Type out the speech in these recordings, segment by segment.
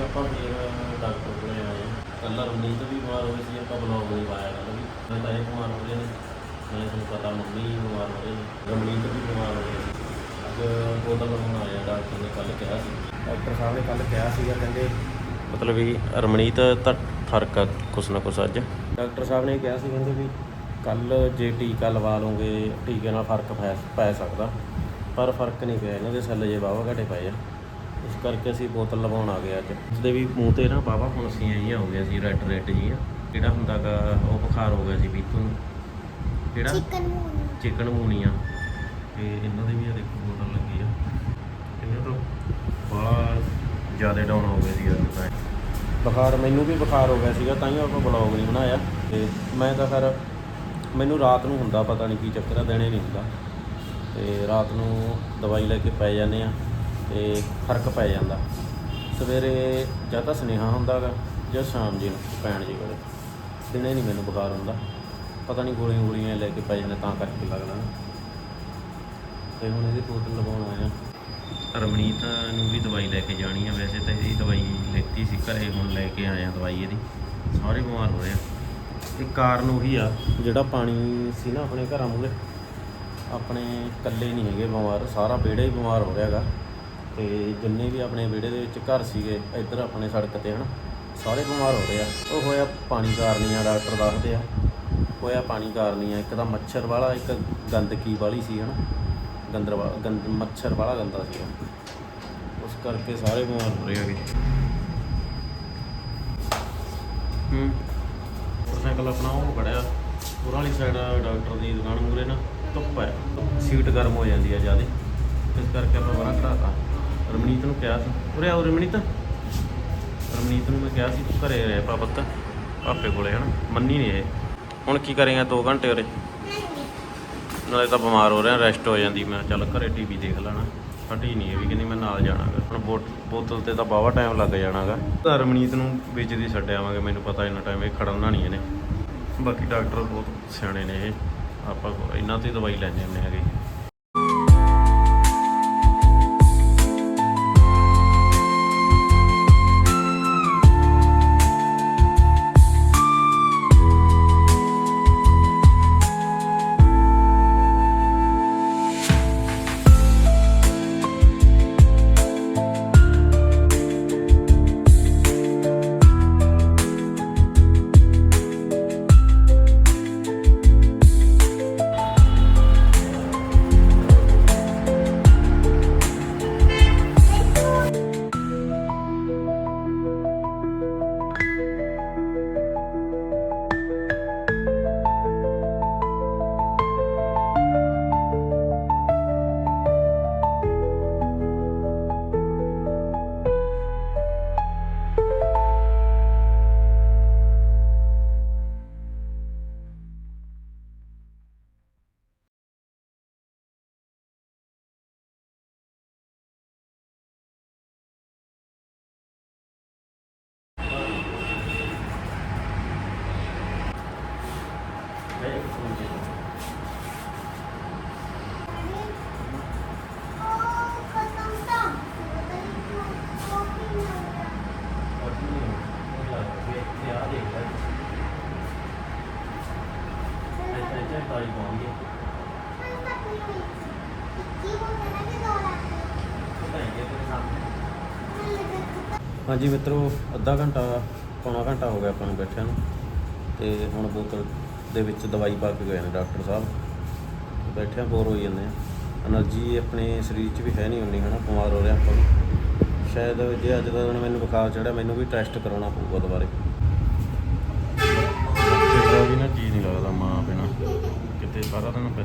ਅੱਜ ਆਪਾਂ ਫੇਰ ਡਾਕਟਰ ਕੋਲ ਆਏ ਹਾਂ। ਕੱਲ੍ਹ ਰਮਨੀਤ ਵੀ ਬਿਮਾਰ ਹੋ ਗਈ ਸੀ ਆਪਾਂ ਬਲੌਗ ਨਹੀਂ ਪਾਇਆ ਕੱਲ੍ਹ ਵੀ ਮੈਂ ਤਾਂ ਇਹ ਬਿਮਾਰ ਹੋ ਰਹੇ ਨੇ। ਮੈਂ ਤੁਹਾਨੂੰ ਪਤਾ ਮੰਮੀ ਵੀ ਬਿਮਾਰ ਹੋ ਰਹੇ ਨੇ ਰਮਨੀਤ ਵੀ ਬਿਮਾਰ ਹੋ ਗਏ ਸੀ। ਅੱਜ ਬੋਤਲ ਲਗਾਉਣ ਆਇਆ ਡਾਕਟਰ ਨੇ ਕੱਲ੍ਹ ਕਿਹਾ ਸੀ। ਡਾਕਟਰ ਸਾਹਿਬ ਨੇ ਕੱਲ੍ਹ ਕਿਹਾ ਸੀਗਾ ਕਹਿੰਦੇ ਮਤਲਬ ਵੀ ਰਮਨੀਤ ਤਾਂ ਫ਼ਰਕ ਆ ਕੁਛ ਨਾ ਕੁਛ ਅੱਜ। ਡਾਕਟਰ ਸਾਹਿਬ ਨੇ ਕਿਹਾ ਸੀ ਕਹਿੰਦੇ ਵੀ ਕੱਲ ਜੇ ਟੀਕਾ ਲਵਾ ਲਓਗੇ ਟੀਕੇ ਨਾਲ ਫ਼ਰਕ ਪੈ ਪੈ ਸਕਦਾ। ਪਰ ਫ਼ਰਕ ਨਹੀਂ ਪਿਆ ਇਹਨਾਂ ਦੇ ਸੈੱਲ ਜੇ ਵਾਹਵਾ ਘਟੇ ਪਏ ਆ। ਇਸ ਕਰਕੇ ਅਸੀਂ ਬੋਤਲ ਲਵਾਉਣ ਆ ਗਏ ਅੱਜ। ਉਸਦੇ ਵੀ ਮੂੰਹ ਤੇ ਨਾ ਵਾਹਵਾ ਫੁੰਸੀਆਂ ਜਿਹੀਆਂ ਹੋ ਗਈਆਂ ਸੀ ਰੈੱਡ ਰੈੱਡ ਜਿਹੀਆਂ। ਜਿਹੜਾ ਹੁੰਦਾਗਾ ਉਹ ਬੁਖਾਰ ਹੋ ਗਿਆ ਸੀ ਪੀਤੂ ਨੂੰ। ਜਿਹੜਾ ਚਿਕਨ ਮੂਨ ਚਿਕਨ ਮੂਨੀਆਂ ਤੇ ਇਹਨਾਂ ਦੇ ਵੀ ਆ ਦੇਖੋ ਬੋਤਲ ਲੱਗੀ ਆ। ਇਹਨਾਂ ਤੋਂ ਬੜਾ ਜ਼ਿਆਦਾ ਡਾਊਨ ਹੋ ਗਏ ਸੀ ਅੱਜ ਤਾਂ। ਬੁਖਾਰ ਮੈਨੂੰ ਵੀ ਬੁਖਾਰ ਹੋ ਗਿਆ ਸੀਗਾ ਤਾਂ ਹੀ ਆਪਾਂ ਬਲੌਗ ਨਹੀਂ ਬਣਾਇਆ। ਤੇ ਮੈਂ ਤਾਂ ਫਿਰ ਮੈਨੂੰ ਰਾਤ ਨੂੰ ਹੁੰਦਾ ਪਤਾ ਨਹੀਂ ਕੀ ਚੱਕਰ ਆ ਦਿਨੇ ਨਹੀਂ ਹੁੰਦਾ। ਤੇ ਰਾਤ ਨੂੰ ਦਵਾਈ ਲੈ ਕੇ ਪੈ ਜਾਂਦੇ ਆ। ਤੇ ਫ਼ਰਕ ਪੈ ਜਾਂਦਾ। ਸਵੇਰੇ ਜਾਂ ਤਾਂ ਸੁਨੇਹਾ ਹੁੰਦਾਗਾ ਜਾਂ ਸ਼ਾਮ ਜੀ ਨੂੰ ਪੈਣ ਜੀ ਵੇਲੇ ਦਿਨੇ ਨਹੀਂ ਮੈਨੂੰ ਬੁਖਾਰ ਹੁੰਦਾ। ਪਤਾ ਨਹੀਂ ਗੋਲੀਆਂ ਗੋਲੀਆਂ ਲੈ ਕੇ ਪੈ ਜਾਂਦੇ ਤਾਂ ਕਰਕੇ ਲੱਗਦਾ। ਨਾ ਤੇ ਹੁਣ ਇਹਦੀ ਬੋਤਲ ਲਵਾਉਣ ਆਇਆ ਰਮਣੀਤ ਨੂੰ ਵੀ ਦਵਾਈ ਲੈ ਕੇ ਜਾਣੀ ਆ ਵੈਸੇ ਤਾਂ ਇਹਦੀ ਦਵਾਈ ਲੈਤੀ ਸੀ, ਘਰੇ ਹੁਣ ਲੈ ਕੇ ਆਏ ਆ ਦਵਾਈ ਇਹਦੀ। ਸਾਰੇ ਬਿਮਾਰ ਹੋ ਰਹੇ ਆ। ਇਹ ਕਾਰਨ ਉਹੀ ਆ, ਜਿਹੜਾ ਪਾਣੀ ਸੀ ਨਾ ਆਪਣੇ ਘਰਾਂ ਮੂਹਰੇ, ਆਪਣੇ ਇਕੱਲੇ ਨਹੀਂ ਹੈਗੇ ਬਿਮਾਰ, ਸਾਰਾ ਵਿਹੜਾ ਹੀ ਬਿਮਾਰ ਹੋ ਰਿਹਾ ਹੈਗਾ ਤੇ ਜਿੰਨੇ ਵੀ ਆਪਣੇ ਵਿਹੜੇ ਦੇ ਵਿੱਚ ਘਰ ਸੀਗੇ, ਇੱਧਰ ਆਪਣੇ ਸੜਕ ਤੇ ਹਨ, ਸਾਰੇ ਬਿਮਾਰ ਹੋ ਰਹੇ ਆ। ਉਹ ਹੋਇਆ ਪਾਣੀ ਕਾਰਨ ਆ ਡਾਕਟਰ ਦੱਸਦੇ ਆ। ਹੋਇਆ ਪਾਣੀ ਕਾਰਨ ਆ ਇੱਕ ਤਾਂ ਮੱਛਰ ਵਾਲਾ, ਇੱਕ ਗੰਦਗੀ ਵਾਲੀ ਸੀ ਹਨਾ, ਗੰਦਰ ਵਾ- ਗੰਦ, ਮੱਛਰ ਵਾਲਾ ਗੰਦਾ ਸੀ ਉਸ ਕਰਕੇ ਸਾਰੇ ਬਿਮਾਰ ਹੋ ਰਹੇ ਹੈਗੇ। ਹੂੰ। ਮੋਟਰਸਾਈਕਲ ਆਪਣਾ ਉਹ ਖੜਿਆ ਪੂਰਾ ਵਾਲੀ ਸਾਈਡ ਡਾਕਟਰ ਦੀ ਦੁਕਾਨ ਮੂਰੇ ਨਾ, ਧੁੱਪ ਹੈ ਸੀਟ ਗਰਮ ਹੋ ਜਾਂਦੀ ਹੈ ਜ਼ਿਆਦਾ। ਇਸ ਕਰਕੇ ਆਪਾਂ ਬੜਾ ਘੜਾਤਾ ਰਮਨੀਤ ਨੂੰ ਕਿਹਾ ਸੀ। ਉਰੇ ਆਓ ਰਮਨੀਤ। ਰਮਨੀਤ ਨੂੰ ਮੈਂ ਕਿਹਾ ਸੀ, ਤੂੰ ਘਰੇ ਰਹਿ ਪਾ ਪੁੱਤ। ਪਾਪੇ ਕੋਲੇ ਹਨਾ, ਮੰਨੀ ਨਹੀਂ ਇਹ। ਹੁਣ ਕੀ ਕਰੇਗਾ 2 ਘੰਟੇ ਉਰੇ? ਨਾਲੇ ਤਾਂ ਬਿਮਾਰ ਹੋ ਰਿਹਾ ਰੈਸਟ ਹੋ ਜਾਂਦੀ। ਮੈਂ ਕਿਹਾ ਚੱਲ ਘਰੇ ਟੀਵੀ ਦੇਖ ਲੈਣਾ। ਹਟੀ ਨਹੀਂ ਇਹ ਵੀ ਕਹਿੰਦੀ ਮੈਂ ਨਾਲ ਜਾਣਾਗਾ। ਹੁਣ ਬੋਟ ਬੋਤਲ ਤੇ ਤਾਂ ਬਾਵਾ ਟਾਈਮ ਲੱਗ ਜਾਣਾਗਾ। ਤਾਂ ਰਮਨੀਤ ਨੂੰ ਵਿੱਚ ਦੀ ਛੱਡ ਆਵਾਂਗੇ, ਮੈਨੂੰ ਪਤਾ ਇੰਨਾ ਟਾਈਮ ਇਹ ਖੜਨਾ ਨਹੀਂ ਇਹਨੇ। ਬਾਕੀ ਡਾਕਟਰ ਬਹੁਤ ਸਿਆਣੇ ਨੇ ਇਹ। ਆਪਾਂ ਇਹਨਾਂ ਤੋਂ ਹੀ ਦਵਾਈ ਲੈਂਦੇ ਹੁੰਦੇ ਹੈਗੇ। ਹਾਂਜੀ ਮਿੱਤਰੋ, ਅੱਧਾ ਘੰਟਾ, ਪੌਣਾ ਘੰਟਾ ਹੋ ਗਿਆ ਆਪਾਂ ਨੂੰ ਬੈਠਿਆਂ ਨੂੰ। ਤੇ ਹੁਣ ਬੋਤਲ ਦੇ ਵਿੱਚ ਦਵਾਈ ਪਾ ਕੇ ਗਏ ਨੇ ਡਾਕਟਰ ਸਾਹਿਬ। ਬੈਠਿਆਂ ਬੋਰ ਹੋਈ ਜਾਂਦੇ ਆ। ਐਨਰਜੀ ਆਪਣੇ ਸਰੀਰ 'ਚ ਵੀ ਹੈ ਨਹੀਂ ਉਨੀ, ਹਨਾ? ਬਿਮਾਰ ਹੋ ਰਿਹਾ ਆਪਾਂ ਸ਼ਾਇਦ ਜੇ ਅੱਜ ਦਾ ਦਿਨ ਮੈਨੂੰ ਬੁਖਾਰ ਚੜਿਆ ਮੈਨੂੰ ਵੀ ਟੈਸਟ ਕਰਾਉਣਾ ਪਊਗਾ ਦੁਬਾਰੇ।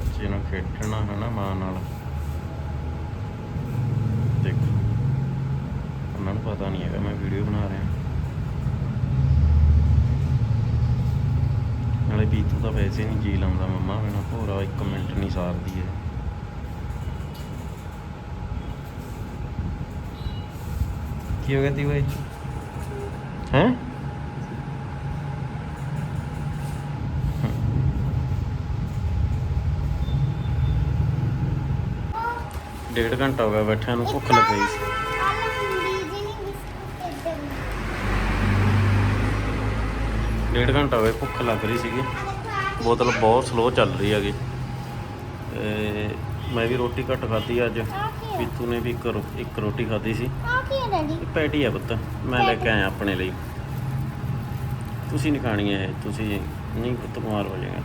ਬੱਚੇ ਨਾਲ ਖੇਡਣਾ ਹਨਾ ਮਾਂ ਨਾਲ। ਦੇਖ। ਉਹਨਾਂ ਨੂੰ ਪਤਾ ਨਹੀਂ ਹੈਗਾ, ਮੈਂ ਵੀਡੀਓ ਬਣਾ ਰਿਹਾ। ਨਾਲੇ ਬੀਤੂ ਤਾਂ ਵੈਸੇ ਨਹੀਂ ਜੀ ਲਾਉਂਦਾ ਮੰਮਾ ਬਿਨਾ ਭੋਰਾ ਇੱਕ ਮਿੰਟ ਨਹੀਂ ਸਾਰਦੀ ਹੈ ਕੀ ਹੋ ਗਿਆ ਤੀ ਓਏ ਹੈ? ਡੇਢ ਘੰਟਾ ਹੋ ਗਿਆ ਬੈਠਿਆਂ ਨੂੰ, ਭੁੱਖ ਲੱਗ ਲੱਗੀ ਸੀ। ਡੇਢ ਘੰਟਾ ਹੋਇਆ ਭੁੱਖ ਲੱਗ ਰਹੀ ਸੀਗੀ। ਬੋਤਲ ਬਹੁਤ ਸਲੋ ਚੱਲ ਰਹੀ ਹੈਗੀ। ਤੇ ਮੈਂ ਵੀ ਰੋਟੀ ਘੱਟ ਖਾਧੀ ਅੱਜ। ਪੀਤੂ ਨੇ ਵੀ ਇੱਕ ਰੋ- ਇੱਕ ਰੋਟੀ ਖਾਧੀ ਸੀ। ਆ ਹੈ ਇਹ ਪੈਟੀ ਆ ਪੁੱਤ, ਮੈਂ ਲੈ ਕੇ ਆਇਆ ਆਪਣੇ ਲਈ। ਤੁਸੀਂ ਨਹੀਂ ਖਾਣੀ ਹੈ ਤੁਸੀਂ ਨਹੀਂ ਪੁੱਤ ਬਿਮਾਰ ਹੋ ਜਾਏਗਾ।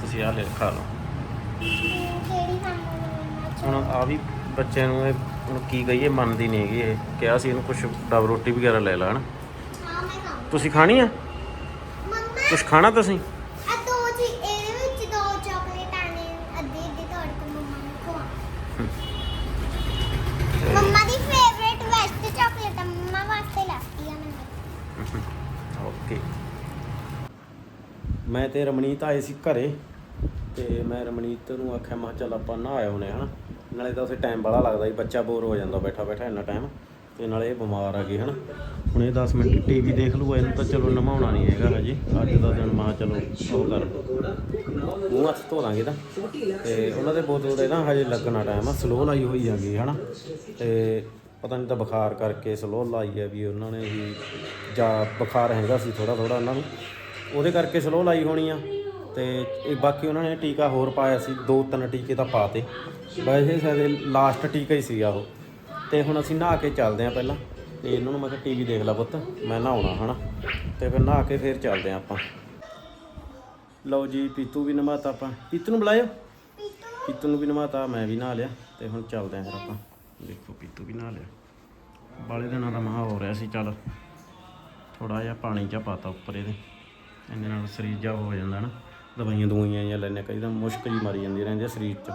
ਤੁਸੀਂ ਆਹ ਲੈ ਖਾ ਲਓ। ਕਿਹੜੀ ਖਾਣਾ? ਹੁਣ ਆ ਵੀ ਬੱਚਿਆਂ ਨੂੰ ਇਹ ਹੁਣ ਕੀ ਕਹੀਏ ਮੰਨਦੀ ਨਹੀਂ ਹੈਗੀ ਇਹ। ਕਿਹਾ ਸੀ ਇਹਨੂੰ ਕੁਝ ਡਬ ਰੋਟੀ ਵਗੈਰਾ ਲੈ ਲਾ ਹਨਾ। ਹਾਂ ਮੈਂ ਖਾਂ ਤੁਸੀਂ ਖਾਣੀ ਆ? ਮੰਮਾ ਕੁਝ ਖਾਣਾ ਤੁਸੀਂ? ਆ ਦੋ ਜੀ ਇਹਦੇ ਵਿੱਚ ਦੋ ਚਾਕਲੇਟ ਆਣੇ ਅੱਧੀ ਅੱਧੀ ਤੋੜ ਕੇ ਮੰਮਾ ਨੂੰ ਖਵਾ ਮੰਮਾ ਦੀ ਫੇਵਰੇਟ ਵੈਸਟ ਚਾਕਲੇਟ ਆ। ਮੰਮਾ ਵਾਸਤੇ ਲਾਤੀ ਆ ਮੈਂ ਓਕੇ। ਮੈਂ ਤੇ ਰਮਣੀਤ ਆਏ ਸੀ ਘਰੇ ਤੇ ਮੈਂ ਰਮਣੀਤ ਨੂੰ ਆਖਿਆ ਮੈਂ ਚੱਲ ਆਪਾਂ ਨਹਾ ਆਉਨੇ ਹਨਾ। ਨਾਲੇ ਤਾਂ ਉਸੇ ਟਾਈਮ ਬੜਾ ਲੱਗਦਾ ਜੀ ਬੱਚਾ ਬੋਰ ਹੋ ਜਾਂਦਾ, ਬੈਠਾ ਬੈਠਾ ਇੰਨਾ ਟਾਈਮ ਤੇ ਨਾਲੇ ਇਹ ਬਿਮਾਰ ਆ ਗਏ ਹਨਾ। ਹੁਣ ਇਹ 10 ਮਿੰਟ ਟੀਵੀ ਦੇਖ ਲੂਗਾ ਇਹਨੂੰ ਤਾਂ ਚਲੋ ਨਮਾਉਣਾ ਨਹੀਂ ਹੈਗਾ ਹਜੇ। ਅੱਜ ਦਾ ਦਿਨ ਮਾਂ ਚਲੋ ਉਹ ਕਰ। ਮੂੰਹ ਹੱਥ ਧੋ ਲਾਂਗੇ ਤਾਂ। ਤੇ ਉਹਨਾਂ ਦੇ ਬੋਤਲ ਦੇ ਨਾ ਹਜੇ ਲੱਗਣਾ ਟਾਈਮ ਆ ਸਲੋ ਲਾਈ ਹੋਈ ਹੈਗੀ ਹਨਾ। ਤੇ ਪਤਾ ਨਹੀਂ ਤਾਂ ਬੁਖਾਰ ਕਰਕੇ ਸਲੋ ਲਾਈ ਹੈ ਵੀ ਉਹਨਾਂ ਨੇ ਵੀ, ਜਾਂ ਬੁਖਾਰ ਹੈਗਾ ਸੀ ਥੋੜਾ ਥੋੜਾ ਉਹਨਾਂ ਨੂੰ। ਉਹਦੇ ਕਰਕੇ ਸਲੋ ਲਾਈ ਹੋਣੀ ਆ। ਤੇ ਇਹ ਬਾਕੀ ਉਹਨਾਂ ਨੇ ਟੀਕਾ ਹੋਰ ਪਾਇਆ ਸੀ, ਦੋ ਤਿੰਨ ਟੀਕੇ ਤਾਂ ਪਾਤੇ। ਵੈਸੇ ਸਾਡੇ ਲਾਸਟ ਟੀਕਾ ਹੀ ਸੀਗਾ ਉਹ। ਤੇ ਹੁਣ ਅਸੀਂ ਨਹਾ ਕੇ ਚੱਲਦੇ ਆਂ ਪਹਿਲਾਂ। ਤੇ ਇਹਨਾਂ ਨੂੰ ਮੈਂ ਕਿਹਾ ਟੀਵੀ ਦੇਖ ਲੈ ਪੁੱਤ, ਮੈਂ ਨਹਾਉਣਾ, ਹਨਾ? ਤੇ ਫਿਰ ਨਹਾ ਕੇ ਫਿਰ ਚੱਲਦੇ ਆਂ ਆਪਾਂ। ਲਓ ਜੀ, ਪੀਤੂ ਵੀ ਨਮਾਤਾ ਆਪਾਂ। ਪੀਤੂ ਨੂੰ ਬੁਲਾਇਓ। ਪੀਤੂ ਨੂੰ ਵੀ ਨਮਾਤਾ, ਮੈਂ ਵੀ ਨਹਾ ਲਿਆ। ਤੇ ਹੁਣ ਚੱਲਦੇ ਆਂ ਫਿਰ ਆਪਾਂ। ਦੇਖੋ, ਪੀਤੂ ਵੀ ਨਹਾ ਲਿਆ। ਬਾਲੇ ਦਿਨਾਂ ਦਾ ਮਹਾ ਹੋ ਰਿਹਾ ਸੀ, ਚੱਲ। ਥੋੜਾ ਜਿਹਾ ਪਾਣੀ ਜਿਹਾ ਪਾਤਾ ਉੱਪਰ ਇਹਦੇ। ਇਹਦੇ ਨਾਲ ਸਰੀਰ ਜਿਹਾ ਹੋ ਜਾਂਦਾ ਨਾ ਦਵਾਈਆਂ ਦਵਾਈਆਂ ਜਾਂ ਲੈਣੇ ਕਈ ਤਾਂ ਮੁਸ਼ਕ ਹੀ ਮਾਰੀ ਜਾਂਦੀ ਰਹਿੰਦੀ ਆ ਸਰੀਰ 'ਚ।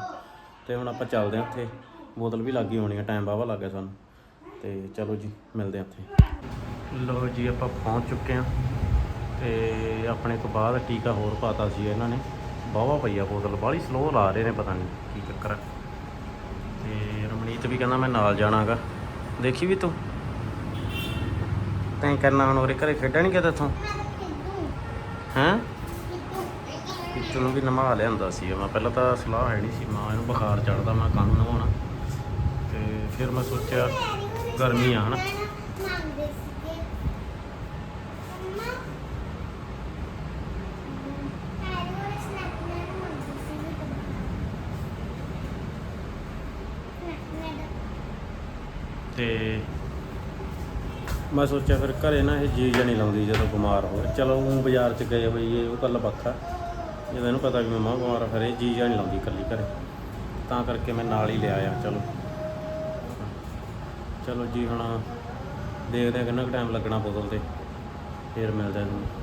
ਤੇ ਹੁਣ ਆਪਾਂ ਚੱਲਦੇ ਹਾਂ ਉੱਥੇ, ਬੋਤਲ ਵੀ ਲੱਗੀ ਹੋਣੀ ਆ ਟਾਈਮ ਵਾਵਾ ਲੱਗ ਗਿਆ ਸਾਨੂੰ। ਤੇ ਚਲੋ ਜੀ, ਮਿਲਦੇ ਹਾਂ ਉੱਥੇ। ਲਓ ਜੀ, ਆਪਾਂ ਪਹੁੰਚ ਚੁੱਕੇ ਹਾਂ ਤੇ ਆਪਣੇ ਤੋਂ ਬਾਅਦ ਟੀਕਾ ਹੋਰ ਪਾਤਾ ਸੀ ਇਹਨਾਂ ਨੇ। ਵਾਹਵਾ ਪਈ ਆ ਬੋਤਲ, ਬਾਹਲੀ ਸਲੋ ਲਾ ਰਹੇ ਨੇ ਪਤਾ ਨਹੀਂ ਕੀ ਚੱਕਰ ਆ। ਤੇ ਰਮਣੀਤ ਵੀ ਕਹਿੰਦਾ ਮੈਂ ਨਾਲ ਜਾਣਾਗਾ। ਦੇਖੀ ਵੀ ਤੂੰ? ਤੈਂ ਕਰਨਾ ਹੁਣ ਉਰੇ, ਘਰੇ ਖੇਡਣ ਨਹੀਂ ਕਿਤੇ ਇੱਥੋਂ ਹੈਂ? ਖੇਡੂ ਵੀ ਨਮਾ ਲਿਆਂਦਾ ਸੀ ਮੈਂ, ਪਹਿਲਾਂ ਤਾਂ ਸਲਾਹ ਹੈ ਨਹੀਂ ਸੀ, ਮਾਂ ਇਹਨੂੰ ਬੁਖਾਰ ਚੜਦਾ ਮੈਂ ਕਾਹਨੂੰ ਨਵਾਉਣਾ। ਤੇ ਫਿਰ ਮੈਂ ਸੋਚਿਆ ਗਰਮੀ ਆ, ਹਨਾ? ਤੇ ਮੈਂ ਸੋਚਿਆ ਫਿਰ ਘਰੇ ਨਾ ਇਹ ਜੀ ਨਹੀਂ ਲਾਉਂਦੀ ਜਦੋਂ ਬਿਮਾਰ ਹੋਵੇ। ਚਲੋ, ਉਹ ਬਾਜ਼ਾਰ 'ਚ ਗਏ ਹੋਈਏ ਉਹ ਗੱਲ ਵੱਖਰਾ ਜਦੋਂ ਇਹਨੂੰ ਪਤਾ ਕਿ ਮੈਂ ਮਾਂ ਬਿਮਾਰ ਆ, ਫਿਰ ਇਹ ਜੀ ਨਹੀਂ ਲਾਉਂਦੀ ਇਕੱਲੀ ਘਰੇ। ਤਾਂ ਕਰਕੇ ਮੈਂ ਨਾਲ ਹੀ ਲਿਆ ਆ ਚਲੋ। ਚਲੋ ਜੀ, ਹੁਣ ਦੇਖਦੇ ਆ ਕਿੰਨਾ ਕੁ ਟਾਈਮ ਲੱਗਣਾ ਬੋਤਲ ਤੇ। ਫਿਰ ਮਿਲਦੇ ਆ ਤੁਹਾਨੂੰ।